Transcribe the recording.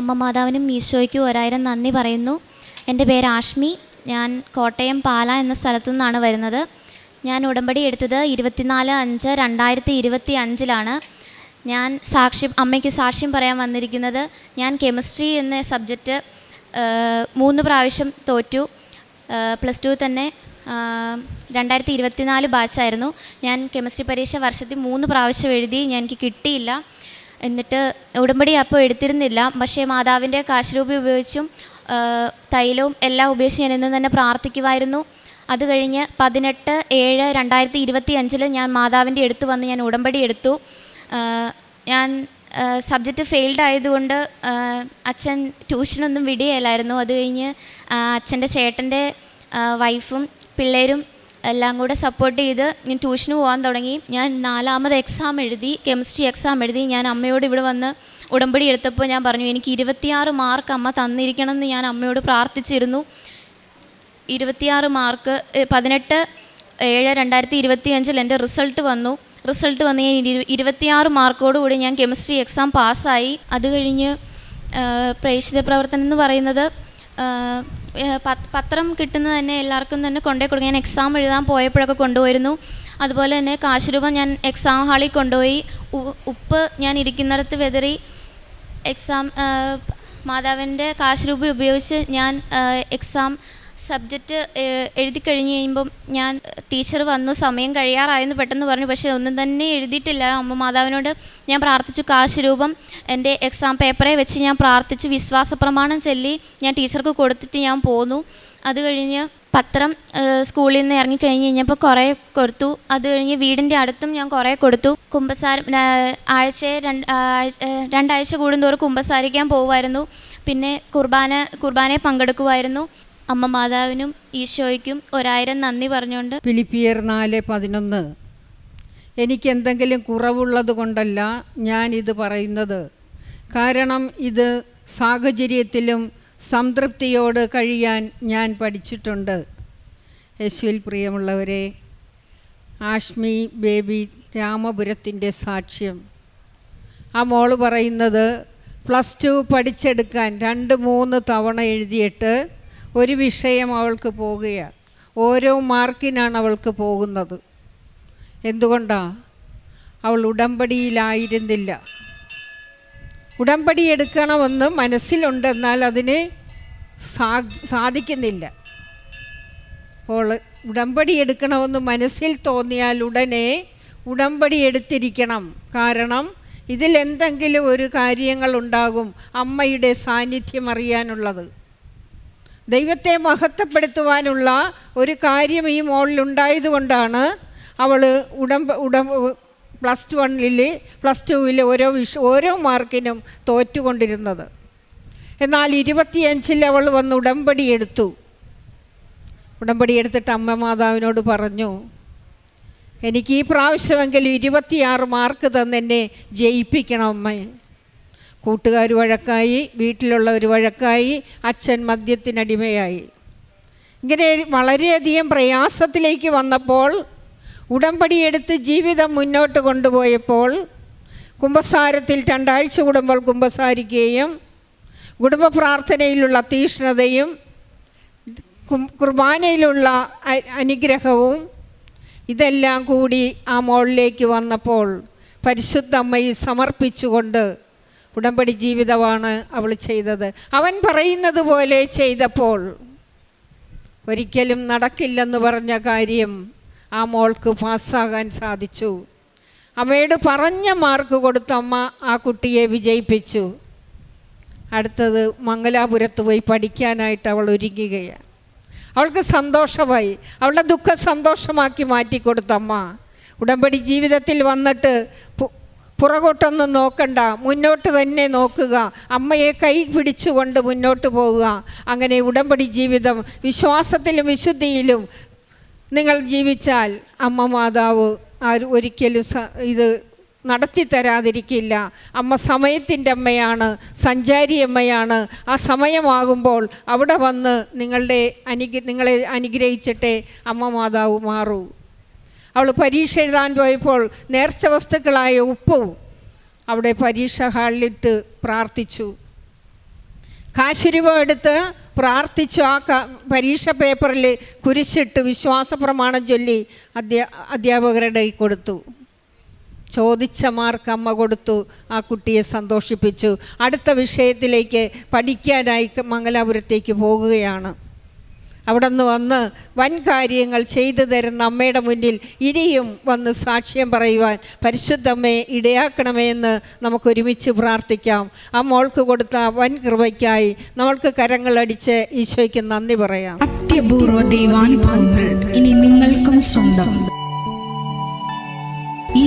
അമ്മ മാതാവിനും മീശോയ്ക്കും ഒരായിരം നന്ദി പറയുന്നു. എന്റെ പേര് ആഷ്മി. ഞാൻ കോട്ടയം പാല എന്ന സ്ഥലത്തു നിന്നാണ് വരുന്നത്. ഞാൻ ഉടമ്പടി എടുത്തത് ഇരുപത്തിനാല് അഞ്ച് രണ്ടായിരത്തി ഇരുപത്തി അഞ്ചിലാണ്. ഞാൻ സാക്ഷി അമ്മയ്ക്ക് സാക്ഷ്യം പറയാൻ വന്നിരിക്കുന്നത് ഞാൻ കെമിസ്ട്രി എന്ന സബ്ജക്റ്റ് മൂന്ന് പ്രാവശ്യം തോറ്റു. പ്ലസ് ടു തന്നെ രണ്ടായിരത്തി ഇരുപത്തിനാല് ബാച്ചായിരുന്നു. ഞാൻ കെമിസ്ട്രി പരീക്ഷ വർഷത്തിൽ മൂന്ന് പ്രാവശ്യം എഴുതി ഞാൻ എനിക്ക് കിട്ടിയില്ല. എന്നിട്ട് ഉടമ്പടി അപ്പോൾ എടുത്തിരുന്നില്ല. പക്ഷേ മാതാവിന്റെ കാശുരൂപി ഉപയോഗിച്ചും തൈലവും എല്ലാം ഉപയോഗിച്ച് ഞാൻ ഇന്ന് തന്നെ പ്രാർത്ഥിക്കുമായിരുന്നു അത് കഴിഞ്ഞ് പതിനെട്ട് ഏഴ് രണ്ടായിരത്തി ഇരുപത്തി അഞ്ചിൽ ഞാൻ മാതാവിന്റെ അടുത്ത് വന്ന് ഞാൻ ഉടമ്പടി എടുത്തു. ഞാൻ സബ്ജക്റ്റ് ഫെയിൽഡ് ആയതുകൊണ്ട് അച്ഛൻ ട്യൂഷനൊന്നും വിടുകയില്ലായിരുന്നു. അത് കഴിഞ്ഞ് അച്ഛന്റെ ചേട്ടന്റെ വൈഫും പിള്ളേരും എല്ലാം കൂടെ സപ്പോർട്ട് ചെയ്ത് ഞാൻ ട്യൂഷന് പോകാൻ തുടങ്ങി. ഞാൻ നാലാമത് എക്സാം എഴുതി കെമിസ്ട്രി എക്സാം എഴുതി. ഞാൻ അമ്മയോട് ഇവിടെ വന്ന് ഉടമ്പടി എടുത്തപ്പോൾ ഞാൻ പറഞ്ഞു എനിക്ക് ഇരുപത്തിയാറ് മാർക്ക് അമ്മ തന്നിരിക്കണം എന്ന് ഞാൻ അമ്മയോട് പ്രാർത്ഥിച്ചിരുന്നു. ഇരുപത്തിയാറ് മാർക്ക് പതിനെട്ട് ഏഴ് രണ്ടായിരത്തി ഇരുപത്തി അഞ്ചിൽ എന്റെ റിസൾട്ട് വന്നു. റിസൾട്ട് വന്ന് ഞാൻ ഇരു ഇരുപത്തിയാറ് മാർക്കോടുകൂടി ഞാൻ കെമിസ്ട്രി എക്സാം പാസ്സായി അത് കഴിഞ്ഞ് പ്രേക്ഷിത പ്രവർത്തനം എന്ന് പറയുന്നത് പത്രം കിട്ടുന്നത് തന്നെ എല്ലാവർക്കും തന്നെ കൊണ്ടുപോയി കൊടുക്കും. ഞാൻ എക്സാം എഴുതാൻ പോയപ്പോഴൊക്കെ കൊണ്ടുപോയിരുന്നു. അതുപോലെ തന്നെ കാശുരൂപം ഞാൻ എക്സാം ഹാളിൽ കൊണ്ടുപോയി. ഉപ്പ് ഞാൻ ഇരിക്കുന്നിടത്ത് വെതറി എക്സാം മാതാവിന്റെ കാശ് ഉപയോഗിച്ച് ഞാൻ എക്സാം സബ്ജക്റ്റ് എഴുതി കഴിഞ്ഞ് കഴിയുമ്പം ഞാൻ ടീച്ചർ വന്നു സമയം കഴിയാറായെന്ന് പെട്ടെന്ന് പറഞ്ഞു. പക്ഷേ ഒന്നും തന്നെ എഴുതിയിട്ടില്ല. അമ്മ മാതാവിനോട് ഞാൻ പ്രാർത്ഥിച്ചു കാശ് രൂപം എന്റെ എക്സാം പേപ്പറെ വെച്ച് ഞാൻ പ്രാർത്ഥിച്ച് വിശ്വാസ പ്രമാണം ചൊല്ലി ഞാൻ ടീച്ചർക്ക് കൊടുത്തിട്ട് ഞാൻ പോന്നു. അത് കഴിഞ്ഞ് പത്രം സ്കൂളിൽ നിന്ന് ഇറങ്ങി ഇറങ്ങിക്കഴിഞ്ഞ് കഴിഞ്ഞപ്പോൾ കുറേ കൊടുത്തു. അത് കഴിഞ്ഞ് വീടിന്റെ അടുത്തും ഞാൻ കുറേ കൊടുത്തു. കുമ്പസാരം ആഴ്ച രണ്ട് രണ്ടാഴ്ച കൂടുന്തോറും കുമ്പസാരിക്കാൻ പോകുമായിരുന്നു പിന്നെ കുർബാന കുർബാനയെ പങ്കെടുക്കുമായിരുന്നു. അമ്മ മാതാവിനും ഈശോയ്ക്കും ഒരായിരം നന്ദി പറഞ്ഞുകൊണ്ട് ഫിലിപ്പിയർ നാല് പതിനൊന്ന്. എനിക്കെന്തെങ്കിലും കുറവുള്ളത് കൊണ്ടല്ല ഇത് പറയുന്നത്. കാരണം ഇത് സാഹചര്യത്തിലും സംതൃപ്തിയോട് കഴിയാൻ ഞാൻ പഠിച്ചിട്ടുണ്ട്. യേശുവിൽ പ്രിയമുള്ളവരെ ആഷ്മി ബേബി രാമപുരത്തിന്റെ സാക്ഷ്യം. ആ മോൾ പറയുന്നത് പ്ലസ് ടു പഠിച്ചെടുക്കാൻ രണ്ട് മൂന്ന് തവണ എഴുതിയിട്ട് ഒരു വിഷയം അവൾക്ക് പോകുകയാണ്. ഓരോ മാർക്കിനാണ് അവൾക്ക് പോകുന്നത്. എന്തുകൊണ്ടാണ് അവൾ ഉടമ്പടിയിലായിരുന്നില്ല. ഉടമ്പടി എടുക്കണമെന്ന് മനസ്സിലുണ്ടെന്നാൽ അതിന് സാ സാധിക്കുന്നില്ല. അപ്പോൾ ഉടമ്പടി എടുക്കണമെന്ന് മനസ്സിൽ തോന്നിയാൽ ഉടനെ ഉടമ്പടി എടുത്തിരിക്കണം. കാരണം ഇതിൽ എന്തെങ്കിലും ഒരു കാര്യങ്ങളുണ്ടാകും അമ്മയുടെ സാന്നിധ്യം അറിയാനുള്ളത്. ദൈവത്തെ മഹത്വപ്പെടുത്തുവാനുള്ള ഒരു കാര്യം ഈ മോളിലുണ്ടായതുകൊണ്ടാണ് അവൾ ഉടമ്പ ഉടമ്പ പ്ലസ് വണ്ണിൽ പ്ലസ് ടുവിൽ ഓരോ വിഷ ഓരോ മാർക്കിനും തോറ്റുകൊണ്ടിരുന്നത്. എന്നാൽ ഇരുപത്തിയഞ്ചിൽ അവൾ വന്ന് ഉടമ്പടി എടുത്തു. ഉടമ്പടി എടുത്തിട്ട് അമ്മ മാതാവിനോട് പറഞ്ഞു എനിക്ക് ഈ പ്രാവശ്യമെങ്കിലും ഇരുപത്തിയാറ് മാർക്ക് തന്നെന്നെ ജയിപ്പിക്കണം അമ്മ. കൂട്ടുകാർ വഴക്കായി വീട്ടിലുള്ളവർ വഴക്കായി അച്ഛൻ മദ്യത്തിനടിമയായി. ഇങ്ങനെ വളരെയധികം പ്രയാസത്തിലേക്ക് വന്നപ്പോൾ ഉടമ്പടിയെടുത്ത് ജീവിതം മുന്നോട്ട് കൊണ്ടുപോയപ്പോൾ കുംഭസാരത്തിൽ രണ്ടാഴ്ച കൂടുമ്പോൾ കുംഭസാരിക്കുകയും കുടുംബ പ്രാർത്ഥനയിലുള്ള തീഷ്ണതയും കുർബാനയിലുള്ള അനുഗ്രഹവും ഇതെല്ലാം കൂടി ആ മോളിലേക്ക് വന്നപ്പോൾ പരിശുദ്ധ അമ്മയെ സമർപ്പിച്ചുകൊണ്ട് ഉടമ്പടി ജീവിതമാണ് അവൾ ചെയ്തത്. അവൻ പറയുന്നത് പോലെ ചെയ്തപ്പോൾ ഒരിക്കലും നടക്കില്ലെന്ന് പറഞ്ഞ കാര്യം ആ മോൾക്ക് പാസ്സാകാൻ സാധിച്ചു. അമ്മയോട് പറഞ്ഞ മാർക്ക് കൊടുത്ത അമ്മ ആ കുട്ടിയെ വിജയിപ്പിച്ചു. അടുത്തത് മംഗലാപുരത്ത് പോയി പഠിക്കാനായിട്ട് അവൾ ഒരുങ്ങുകയാണ്. അവൾക്ക് സന്തോഷമായി. അവളുടെ ദുഃഖം സന്തോഷമാക്കി മാറ്റിക്കൊടുത്ത അമ്മ. ഉടമ്പടി ജീവിതത്തിൽ വന്നിട്ട് പുറകോട്ടൊന്നും നോക്കണ്ട മുന്നോട്ട് തന്നെ നോക്കുക. അമ്മയെ കൈ പിടിച്ചുകൊണ്ട് മുന്നോട്ട് പോവുക. അങ്ങനെ ഉടമ്പടി ജീവിതം വിശ്വാസത്തിലും വിശുദ്ധിയിലും നിങ്ങൾ ജീവിച്ചാൽ അമ്മ മാതാവ് ആര് ഒരിക്കലും ഇത് നടത്തി തരാതിരിക്കില്ല. അമ്മ സമയത്തിന്റെ അമ്മയാണ് സഞ്ചാരി അമ്മയാണ്. ആ സമയമാകുമ്പോൾ അവിടെ വന്ന് നിങ്ങളുടെ അനുഗ്ര നിങ്ങളെ അനുഗ്രഹിച്ചിട്ടേ അമ്മ മാതാവ് മാറൂ. അവൾ പരീക്ഷ എഴുതാൻ പോയപ്പോൾ നേർച്ച വസ്തുക്കളായ ഉപ്പും അവിടെ പരീക്ഷ ഹാളിലിട്ട് പ്രാർത്ഥിച്ചു. കാശുരുവ എടുത്ത് പ്രാർത്ഥിച്ചു ആ പരീക്ഷ പേപ്പറിൽ കുരിശിട്ട് വിശ്വാസ പ്രമാണം ചൊല്ലി അധ്യാ അധ്യാപകരുടെ കൊടുത്തു. ചോദിച്ച മാർക്ക് അമ്മ കൊടുത്തു. ആ കുട്ടിയെ സന്തോഷിപ്പിച്ചു. അടുത്ത വിഷയത്തിലേക്ക് പഠിക്കാനായി മംഗലാപുരത്തേക്ക് പോകുകയാണ്. അവിടെ നിന്ന് വന്ന് വൻ കാര്യങ്ങൾ ചെയ്തു തരുന്ന അമ്മയുടെ മുന്നിൽ ഇനിയും വന്ന് സാക്ഷ്യം പറയുവാൻ പരിശുദ്ധമ്മയെ ഇടയാക്കണമേ എന്ന് നമുക്കൊരുമിച്ച് പ്രാർത്ഥിക്കാം. ആ മോൾക്ക് കൊടുത്ത വൻ കൃപയ്ക്കായി നമ്മൾക്ക് കരങ്ങളടിച്ച് ഈശോയ്ക്ക് നന്ദി പറയാം. അത്യപൂർവ ദൈവാനുഭവങ്ങൾ ഇനി നിങ്ങൾക്കും സ്വന്തം. ഈ